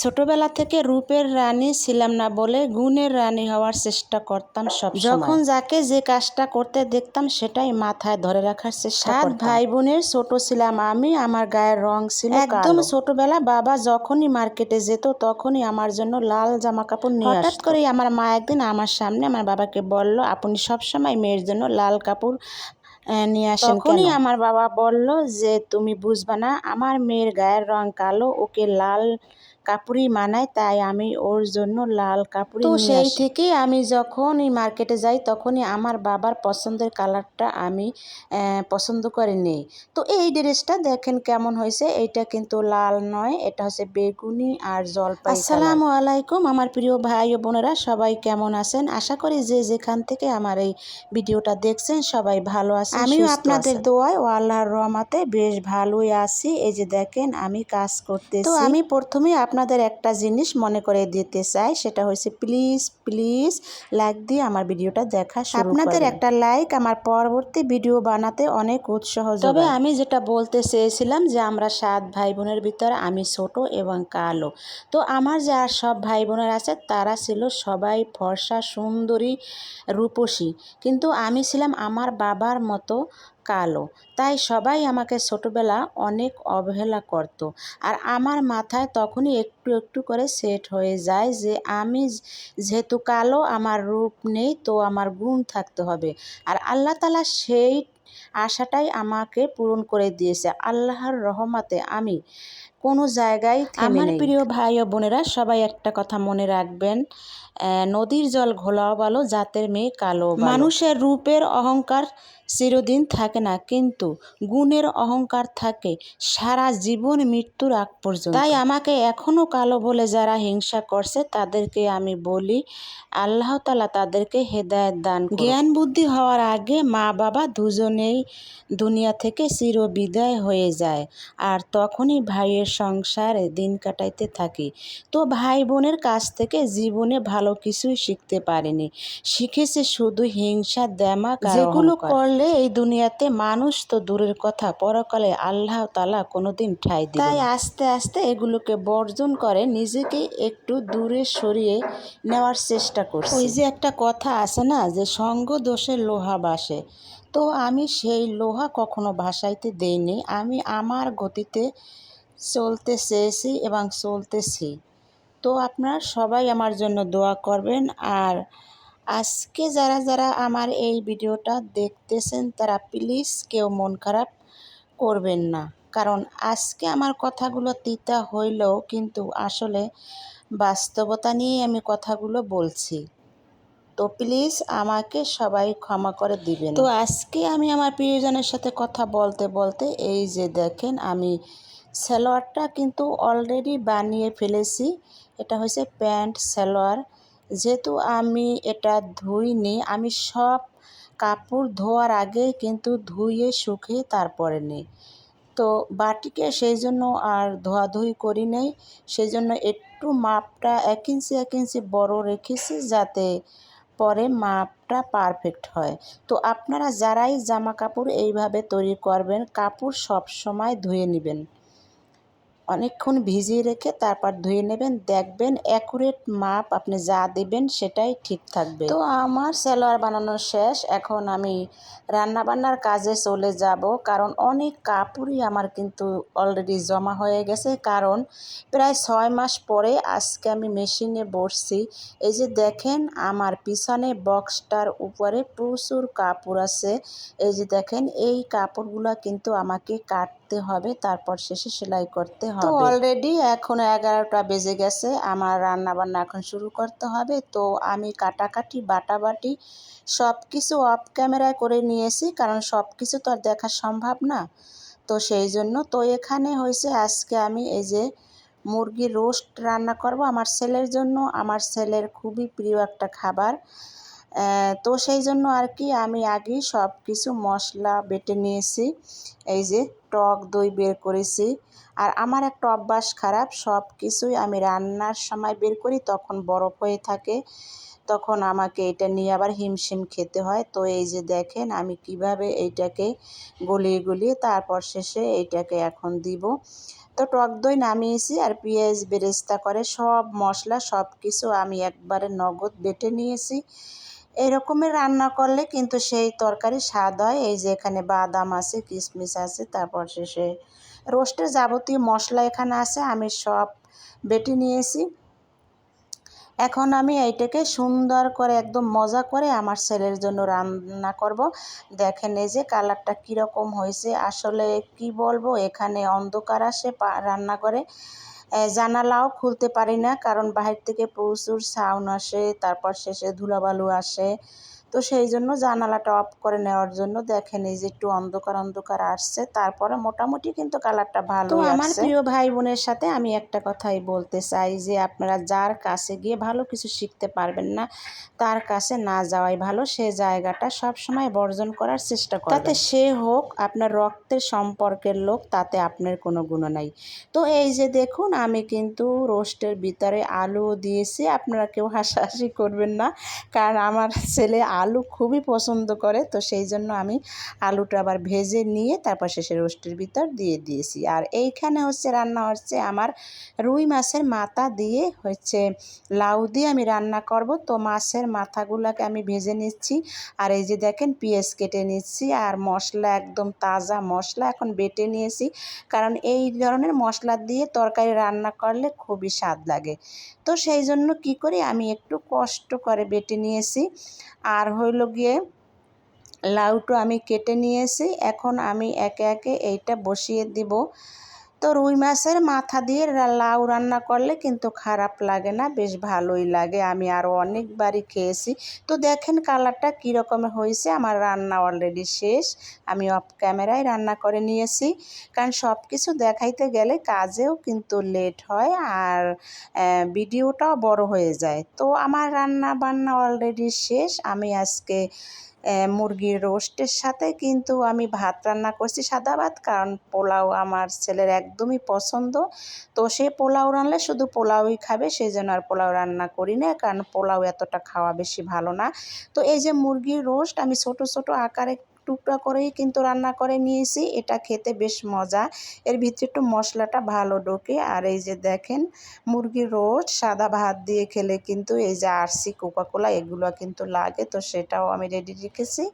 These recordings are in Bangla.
ছোটবেলা থেকে রূপের রানী ছিলাম না বলে গুণের রানী হওয়ার চেষ্টা করতাম সব যখন যাকে যে কাজটা করতে দেখতাম সেটাই মাথায় ধরে রাখার চেষ্টা সাত ভাই বোনের ছোট ছিলাম আমি আমার গায়ের রং ছিল একদম ছোটবেলা বাবা যখনই মার্কেটে যেত তখনই আমার জন্য লাল জামা কাপড় নিয়ে হঠাৎ করেই আমার মা একদিন আমার সামনে আমার বাবাকে বলল আপনি সবসময় মেয়ের জন্য লাল কাপড় নিয়ে আসেন তখনই আমার বাবা বলল যে তুমি বুঝবা না আমার মেয়ের গায়ের রং কালো ওকে লাল কাপড়ই মানায় তাই আমি ওর জন্য লাল কাপড় তো সেই থেকেই আমি যখনই মার্কেটে যাই তখনই আমার বাবার পছন্দের কালারটা আমি পছন্দ করে নেই। তো এই ড্রেসটা দেখেন কেমন হয়েছে এইটা কিন্তু লাল নয় এটা হচ্ছে বেগুনি আর জলপাই আসসালামু আলাইকুম আমার প্রিয় ভাই ও বোনেরা সবাই কেমন আছেন? আশা করি যে যেখান থেকে আমার এই ভিডিওটা দেখছেন সবাই ভালো আছেন আমিও আপনাদের দোয়ায় ও আল্লাহর রহমাতে বেশ ভালোই আছি। এই যে দেখেন আমি কাজ করতেছি। তো আমি প্রথমে আপনাদের একটা জিনিস মনে করে দিতে চাই সেটা হচ্ছে প্লিজ প্লিজ লাইক দিয়ে আমার ভিডিওটা দেখা শুরু আপনাদের একটা লাইক আমার পরবর্তী ভিডিও বানাতে অনেক উৎসাহ তবে আমি যেটা বলতে চেয়েছিলাম যে আমরা সাত ভাই বোনের ভিতরে আমি ছোট এবং কালো। তো আমার যে আর সব ভাই বোনের আছে তারা ছিল সবাই ফর্সা সুন্দরী রূপসী। কিন্তু আমি ছিলাম আমার বাবার মতো কালো। তাই সবাই আমাকে ছোটোবেলা অনেক অবহেলা করত। আর আমার মাথায় তখনই একটু একটু করে সেট হয়ে যায় যে আমি যেহেতু কালো, আমার রূপ নেই, তো আমার গুণ থাকতে হবে। আর আল্লাহ তালা সেই আশাটাই আমাকে পূরণ করে দিয়েছে। আল্লাহর রহমতে আমি কোনো জায়গায় আমার প্রিয় ভাই ও বোনেরা সবাই একটা কথা মনে রাখবেন। নদীর জল ঘোলাও ভালো জাতের মেয়ে কালো মানুষের রূপের অহংকার চিরদিন থাকে না কিন্তু গুণের অহংকার থাকে সারা জীবন মৃত্যুর আগ পর্যন্ত। তাই আমাকে এখনও কালো বলে যারা হিংসা করছে তাদেরকে আমি বলি আল্লাহ তালা তাদেরকে হেদায়ত দান জ্ঞান বুদ্ধি হওয়ার আগে মা বাবা দুজনেই দুনিয়া থেকে চির বিদায় হয়ে যায় আর তখনই ভাইয়ের সংসারে দিন কাটাইতে থাকি। তো ভাই বোনের কাছ থেকে জীবনে ভালো কিছুই শিখতে পারেনি। শিখেছে শুধু হিংসা দেমা যেগুলো করলে এই দুনিয়াতে মানুষ তো দূরের কথা পরকালে আল্লাহ তালা কোনোদিন ঠাই দিবে তাই আস্তে আস্তে এগুলোকে বর্জন করে নিজেকে একটু দূরে সরিয়ে নেওয়ার চেষ্টা করছি। ওই যে একটা কথা আছে না যে সঙ্গ দোষে লোহা বাসে। তো আমি সেই লোহা কখনো ভাসাইতে দেইনি। আমি আমার গতিতে চলতে চেয়েছি এবং চলতেছি। তো আপনারা সবাই আমার জন্য দোয়া করবেন। আর আজকে যারা যারা আমার এই ভিডিওটা দেখতেছেন তারা প্লিজ কেউ মন খারাপ করবেন না। কারণ আজকে আমার কথাগুলো তিতা হইলেও কিন্তু আসলে বাস্তবতা নিয়ে আমি কথাগুলো বলছি। তো প্লিজ আমাকে সবাই ক্ষমা করে দিবেন। তো আজকে আমি আমার প্রিয়জনের সাথে কথা বলতে বলতে এই যে দেখেন আমি সালোয়ারটা কিন্তু অলরেডি বানিয়ে ফেলেছি। এটা হচ্ছে প্যান্ট, সালোয়ার। যেহেতু আমি এটা ধুইনি, আমি সব কাপড় ধোয়ার আগে কিন্তু ধুয়ে, শুকিয়ে তারপরে নিই। তো বাটিকে সেই জন্য আর ধোয়াধুয়ি করি নাই। সেই জন্য একটু মাপটা এক ইঞ্চি এক ইঞ্চি বড় রেখেছি যাতে পরে মাপটা পারফেক্ট হয়। তো আপনারা যারাই জামা কাপড় এইভাবে তৈরি করবেন, কাপড় সব সময় ধুয়ে নেবেন। অনেকক্ষণ ভিজিয়ে রেখে তারপর ধুয়ে নেবেন। দেখবেন অ্যাকুরেট মাপ আপনি যা দেবেন সেটাই ঠিক থাকবে। তো আমার সালোয়ার বানানো শেষ। এখন আমি রান্না বান্নার কাজে চলে যাব কারণ অনেক কাপড়ই আমার কিন্তু অলরেডি জমা হয়ে গেছে। কারণ প্রায় ছয় মাস পরে আজকে আমি মেশিনে বসছি। এই যে দেখেন আমার পিছনে বক্সটার উপরে প্রচুর কাপড় আছে। এই যে দেখেন এই কাপড়গুলো কিন্তু আমাকে কাটতে হবে তারপর শেষে সেলাই করতে হবে। তো অলরেডি এখন এগারোটা বেজে গেছে আমার রান্না বান্না এখন শুরু করতে হবে। তো আমি কাটাকাটি বাটাবাটি সব কিছু অফ ক্যামেরায় করে নিয়েছি কারণ সব কিছু তো আর দেখা সম্ভব না। তো সেই জন্য তো এখানে হয়েছে আজকে আমি এই যে মুরগির রোস্ট রান্না করব আমার ছেলের জন্য। আমার ছেলের খুবই প্রিয় একটা খাবার। তো সেই জন্য আর কি আমি আগেই সব কিছু মশলা বেটে নিয়েছি। এই যে টক দই বের করেছি। আর আমার একটা অভ্যাস খারাপ সব কিছুই আমি রান্নার সময় বের করি, তখন বরফ হয়ে থাকে। তখন আমাকে এটা নিয়ে আবার হিমশিম খেতে হয়। তো এই যে দেখেন, আমি কীভাবে এইটাকে গলিয়ে গলিয়ে তারপর শেষে এইটাকে এখন দিব। তো টক দই নামিয়েছি আর পেঁয়াজ বেরেস্তা করে সব মশলা সব কিছু আমি একবারে নগদ বেটে নিয়েছি। এরকমের রান্না করলে কিন্তু সেই তরকারি স্বাদ হয়। এই যে এখানে বাদাম আছে কিশমিশ আছে, তারপর শেষে রোস্টের যাবতীয় মশলা এখানে আছে, আমি সব বেটে নিয়েছি। এখন আমি এইটাকে সুন্দর করে একদম মজা করে আমার ছেলের জন্য রান্না করব। দেখেন এই যে কালারটা কীরকম হয়েছে। আসলে কি বলব, এখানে অন্ধকার আসে রান্না করে জানালাও খুলতে পারি না কারণ বাহির থেকে প্রচুর সাউন্ড আসে তারপর শেষে ধুলাবালু আসে। তো সেই জন্য জানালাটা অফ করে নেওয়ার জন্য দেখেন এই যে একটু অন্ধকার অন্ধকার আসছে। তারপরে মোটামুটি কিন্তু কালারটা ভালো আমার প্রিয় ভাই বোনের সাথে আমি একটা কথাই বলতে চাই যে আপনারা যার কাছে গিয়ে ভালো কিছু শিখতে পারবেন না তার কাছে না যাওয়াই ভালো। সে জায়গাটা সব সময় বর্জন করার চেষ্টা করে তাতে সে হোক আপনার রক্তের সম্পর্কের লোক তাতে আপনার কোনো গুণ নাই। তো এই যে দেখুন আমি কিন্তু রোস্টের ভিতরে আলু দিয়েছি আপনারা কেউ হাসাহাসি করবেন না। কারণ আমার ছেলে আলু খুবই পছন্দ করে, তো সেই জন্য আমি আলুটা আবার ভেজে নিয়ে তারপর শেষে রোস্টের ভিতর দিয়ে দিয়েছি। আর এইখানে হচ্ছে রান্না হচ্ছে আমার রুই মাছের মাথা দিয়ে হচ্ছে লাউ দিয়ে আমি রান্না করব। তো মাছের মাথাগুলোকে আমি ভেজে নিচ্ছি। আর এই যে দেখেন পেঁয়াজ কেটে নিচ্ছি আর মশলা একদম তাজা মশলা এখন বেটে নিয়েছি। কারণ এই ধরনের মশলা দিয়ে তরকারি রান্না করলে খুবই স্বাদ লাগে। তো সেই জন্য কি করি, আমি একটু কষ্ট করে বেটে নিয়েছি। আর হইল গিয়ে লাউটো আমি কেটে নিয়েছি এখন আমি একে একে এইটা বসিয়ে দিব। তো রুই মাছের মাথা দিয়ে লাউ রান্না করলে কিন্তু খারাপ লাগে না, বেশ ভালোই লাগে। আমি আরও অনেকবারই খেয়েছি। তো দেখেন কালারটা কীরকম হয়েছে, আমার রান্না অলরেডি শেষ। আমি অফ ক্যামেরায় রান্না করে নিয়েছি। কারণ সব কিছু দেখাইতে গেলে কাজেও কিন্তু লেট হয় আর ভিডিওটাও বড় হয়ে যায়। তো আমার রান্না বান্না অলরেডি শেষ। আমি আজকে মুরগির রোস্টের সাথে কিন্তু আমি ভাত রান্না করছি সাদা ভাত, কারণ পোলাও আমার ছেলের একদমই পছন্দ। তো সে পোলাও রানলে শুধু পোলাওই খাবে সেই জন্য আর পোলাও রান্না করি না, কারণ পোলাও এতটা খাওয়া বেশি ভালো না। তো এই যে মুরগির রোস্ট, আমি ছোট ছোট আকারে টুকরা করেই কিন্তু রান্না করে নিয়েছি। এটা খেতে বেশ মজা। এর ভিতরে একটু মশলাটা ভালো ঢোকে। আর এই যে দেখেন, মুরগির রোজ সাদা ভাত দিয়ে খেলে কিন্তু এই যে আরসি, কোকাকোলা এগুলো কিন্তু লাগে। তো সেটাও আমি রেডি রেখেছি।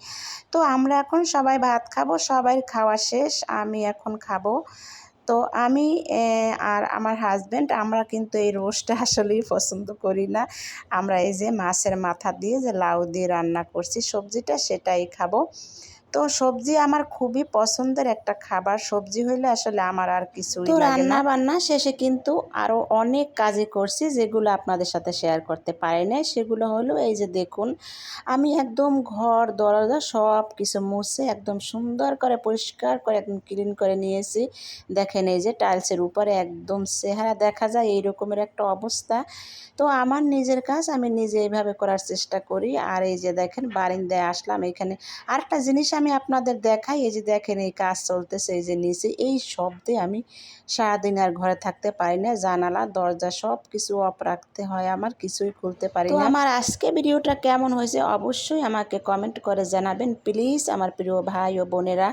তো আমরা এখন সবাই ভাত খাব সবাই খাওয়া শেষ, আমি এখন খাব। তো আমি আর আমার হাজব্যান্ড আমরা কিন্তু এই রোস্টটা আসলেই পছন্দ করি না। আমরা এই যে মাছের মাথা দিয়ে যে লাউ দিয়ে রান্না করছি, সবজিটা সেটাই খাব। তো সবজি আমার খুবই পছন্দের একটা খাবার। সবজি হইলে আসলে আমার আর কিছু তো রান্না বান্না শেষে কিন্তু আরও অনেক কাজে করছি যেগুলো আপনাদের সাথে শেয়ার করতে পারি নাই। সেগুলো হলো এই যে দেখুন আমি একদম ঘর দরজা সব কিছু মুছে একদম সুন্দর করে পরিষ্কার করে একদম ক্লিন করে নিয়েছি। দেখেন এই যে টাইলসের উপরে একদম চেহারা দেখা যায় এই রকমের একটা অবস্থা। তো আমার নিজের কাজ আমি নিজে এইভাবে করার চেষ্টা করি। আর এই যে দেখেন বারিন্দায় আসলাম এখানে আরেকটা জিনিস আমি আপনাদের দেখাই এই যে দেখেন এই কাজ চলতেছে এই যে নিচে এই শব্দে আমি সারাদিন আর ঘরে থাকতে পারি না জানালা দরজা সব কিছু অফ রাখতে হয় আমার কিছুই খুলতে পারি না। আমার আজকে ভিডিওটা কেমন হয়েছে অবশ্যই আমাকে কমেন্ট করে জানাবেন। প্লিজ আমার প্রিয় ভাই ও বোনেরা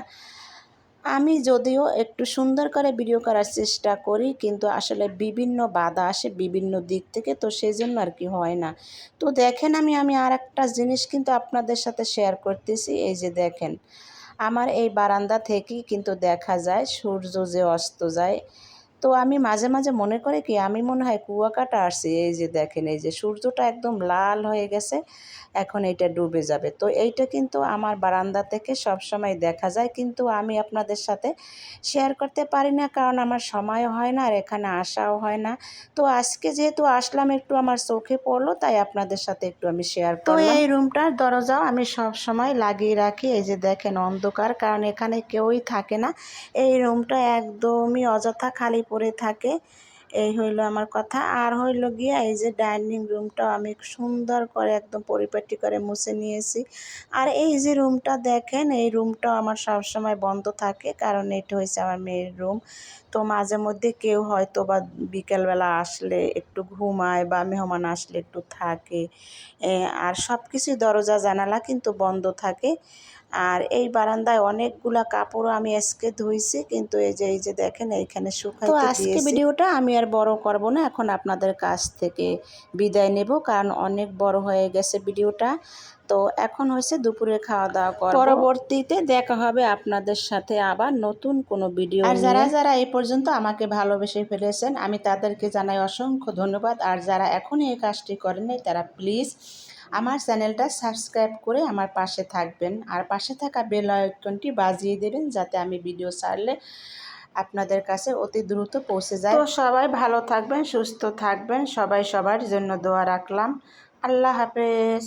আমি যদিও একটু সুন্দর করে ভিডিও করার চেষ্টা করি, কিন্তু আসলে বিভিন্ন বাধা আসে বিভিন্ন দিক থেকে, তো সেই জন্য আর কি হয় না। তো দেখেন আমি আমি আর একটা জিনিস কিন্তু আপনাদের সাথে শেয়ার করতেছি, এই যে দেখেন, আমার এই বারান্দা থেকেই কিন্তু দেখা যায় সূর্য যে অস্ত যায় তো আমি মাঝে মাঝে মনে করে কি আমি মনে হয় কুয়াকাটা আসছি এই যে দেখেন এই যে সূর্যটা একদম লাল হয়ে গেছে এখন এইটা ডুবে যাবে। তো এইটা কিন্তু আমার বারান্দা থেকে সব সময় দেখা যায় কিন্তু আমি আপনাদের সাথে শেয়ার করতে পারি না কারণ আমার সময় হয় না আর এখানে আসাও হয় না। তো আজকে যেহেতু আসলাম একটু আমার চোখে পড়ল তাই আপনাদের সাথে একটু আমি শেয়ার তো এই রুমটার দরজাও আমি সব সময় লাগিয়ে রাখি এই যে দেখেন অন্ধকার কারণ এখানে কেউই থাকে না। এই রুমটা একদমই অযথা খালি পড়ে থাকে, এই হইল আমার কথা। আর হইল গিয়া এই যে ডাইনিং রুমটা আমি সুন্দর করে একদম পরিপাটি করে মুছে নিয়েছি। আর এই যে রুমটা দেখেন, এই রুমটাও আমার সবসময় বন্ধ থাকে, কারণ এটা হয়েছে আমার মেয়ের রুম। তো মাঝে মধ্যে কেউ হয়তো বা বিকেলবেলা আসলে একটু ঘুমায় বা মেহমান আসলে একটু থাকে। আর সব কিছুই দরজা জানালা কিন্তু বন্ধ থাকে। আর এই বারান্দায় অনেকগুলা কাপড়ও আমি আজকে ধুইছি কিন্তু এই যে এই যে দেখেন এইখানে শুকাইতে তো আজকে ভিডিওটা আমি আর বড় করব না এখন আপনাদের কাছ থেকে বিদায় নেব কারণ অনেক বড় হয়ে গেছে ভিডিওটা। তো এখন হয়েছে দুপুরে খাওয়া দাওয়া করব। পরবর্তীতে দেখা হবে আপনাদের সাথে আবার নতুন কোনো ভিডিও আর যারা যারা এই পর্যন্ত আমাকে ভালোবেসে ফেলেছেন আমি তাদেরকে জানাই অসংখ্য ধন্যবাদ। আর যারা এখনই এই কাজটি করেন নাই তারা প্লিজ আমার চ্যানেলটা সাবস্ক্রাইব করে আমার পাশে থাকবেন। আর পাশে থাকা বেল আইকনটি বাজিয়ে দেবেন যাতে আমি ভিডিও ছাড়লে আপনাদের কাছে অতি দ্রুত পৌঁছে যায়। তো সবাই ভালো থাকবেন, সুস্থ থাকবেন। সবাই সবার জন্য দোয়া রাখলাম। আল্লাহ হাফেজ।